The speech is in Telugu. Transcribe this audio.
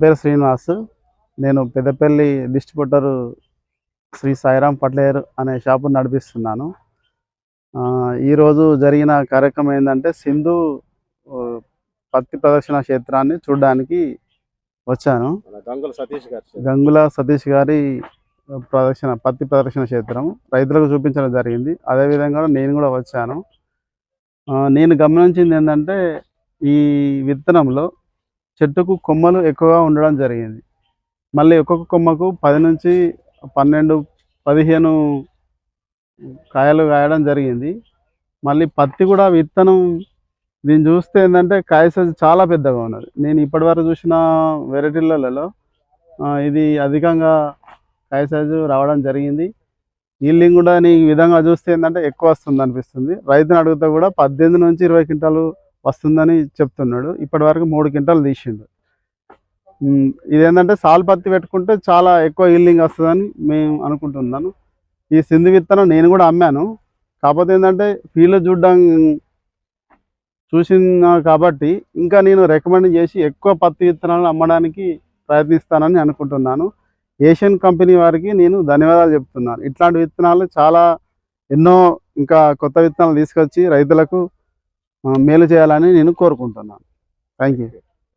పేరు శ్రీనివాస్. నేను పెద్దపల్లి డిస్ట్రిబ్యూటర్ శ్రీ సాయిరాం పట్లేర్ అనే షాపు నడిపిస్తున్నాను. ఈరోజు జరిగిన కార్యక్రమం ఏంటంటే సింధు పత్తి ప్రదర్శన క్షేత్రాన్ని చూడడానికి వచ్చాను. గంగుల సతీష్ గారు గంగుల సతీష్ గారి ప్రదర్శన పత్తి ప్రదర్శన క్షేత్రం రైతులకు చూపించడం జరిగింది. అదేవిధంగా నేను కూడా వచ్చాను. నేను గమనించింది ఏంటంటే ఈ విత్తనంలో చెట్టుకు కొమ్మలు ఎక్కువగా ఉండడం జరిగింది. మళ్ళీ ఒక్కొక్క కొమ్మకు పది నుంచి పన్నెండు పదిహేను కాయలు కాయడం జరిగింది. మళ్ళీ పత్తి కూడా విత్తనం దీన్ని చూస్తే ఏంటంటే కాయ సైజు చాలా పెద్దగా ఉన్నది. నేను ఇప్పటివరకు చూసిన వెరైటీలలో ఇది అధికంగా కాయ సైజు రావడం జరిగింది. ఈల్డింగ్ కూడా నీ ఈ విధంగా చూస్తే ఏంటంటే ఎక్కువ వస్తుంది అనిపిస్తుంది రైతుని అడిగితే కూడా పద్దెనిమిది నుంచి ఇరవై క్వింటాలు వస్తుందని చెప్తున్నాడు. ఇప్పటి వరకు మూడు క్వింటాలు తీసిండు. ఇదేంటంటే సాల్ పత్తి పెట్టుకుంటే చాలా ఎక్కువ ఈల్డింగ్ వస్తుందని మేము అనుకుంటున్నాను. ఈ సింధు విత్తనం నేను కూడా అమ్మాను. కాకపోతే ఏంటంటే ఫీల్డ్ చూడడం చూసిన కాబట్టి ఇంకా నేను రికమెండ్ చేసి ఎక్కువ పత్తి విత్తనాలు అమ్మడానికి ప్రయత్నిస్తానని అనుకుంటున్నాను. ఏషియన్ కంపెనీ వారికి నేను ధన్యవాదాలు చెప్తున్నాను. ఇట్లాంటి విత్తనాలు చాలా ఎన్నో ఇంకా కొత్త విత్తనాలు తీసుకొచ్చి రైతులకు మేలు చేయాలని నేను కోరుకుంటున్నాను. Thank you